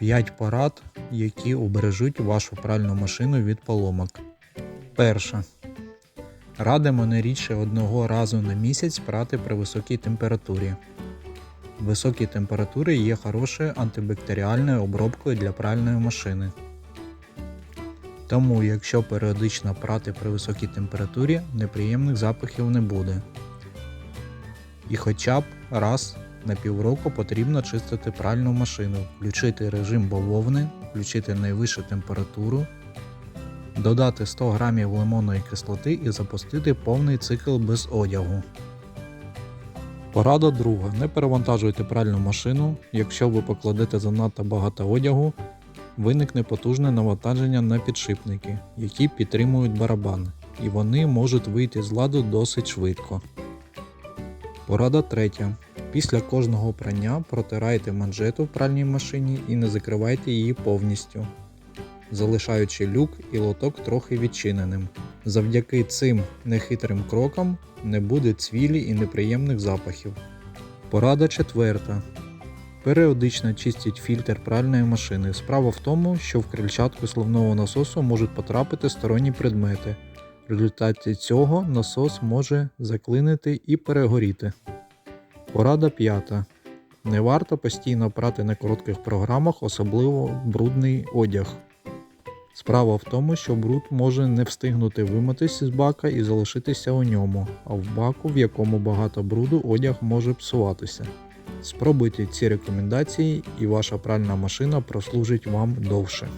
5 порад, які убережуть вашу пральну машину від поломок. Перша. Радимо не рідше одного разу на місяць прати при високій температурі. Високі температури є хорошою антибактеріальною обробкою для пральної машини. Тому, якщо періодично прати при високій температурі, неприємних запахів не буде. І хоча б раз на півроку потрібно чистити пральну машину, включити режим бавовни, включити найвищу температуру, додати 100 г лимонної кислоти і запустити повний цикл без одягу. Порада друга. Не перевантажуйте пральну машину. Якщо ви покладете занадто багато одягу, виникне потужне навантаження на підшипники, які підтримують барабан, і вони можуть вийти з ладу досить швидко. Порада третя. Після кожного прання протирайте манжету в пральній машині і не закривайте її повністю, залишаючи люк і лоток трохи відчиненим. Завдяки цим нехитрим крокам не буде цвілі і неприємних запахів. Порада четверта. Періодично чистіть фільтр пральної машини. Справа в тому, що в крильчатку сливного насосу можуть потрапити сторонні предмети. В результаті цього насос може заклинити і перегоріти. Порада п'ята. Не варто постійно прати на коротких програмах, особливо брудний одяг. Справа в тому, що бруд може не встигнути вимитись з бака і залишитися у ньому, а в баку, в якому багато бруду, одяг може псуватися. Спробуйте ці рекомендації і ваша пральна машина прослужить вам довше.